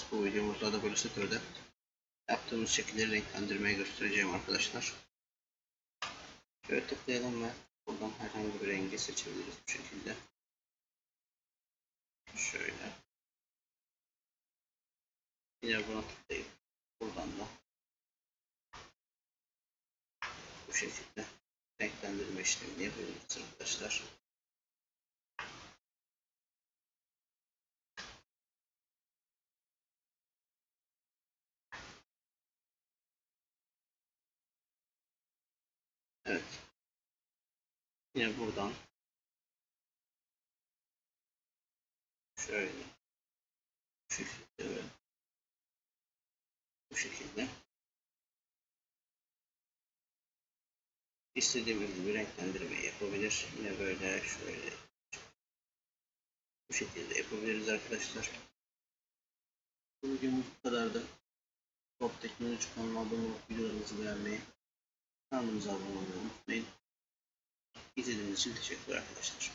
geldiniz. Bu videomuzda da böyle Illustrator'da yaptığımız şekilleri renklendirmeye göstereceğim arkadaşlar. Şöyle tıklayalım ve buradan herhangi bir rengi seçebiliriz bu şekilde. Şöyle. Yine buna tıklayıp buradan da bu şekilde renklendirme işlemini yapabiliriz arkadaşlar. Yine buradan şöyle bu şekilde bu şekilde istediğimiz gibi renklendirme yapabilir. Yine böyle şöyle bu şekilde yapabiliriz arkadaşlar. Bu videomuz bu kadardı. Top Teknoloji kanalına abone olup videolarımızı beğenmeyi, kanalımıza abone olmayı unutmayın. İzlediğiniz için teşekkürler arkadaşlar.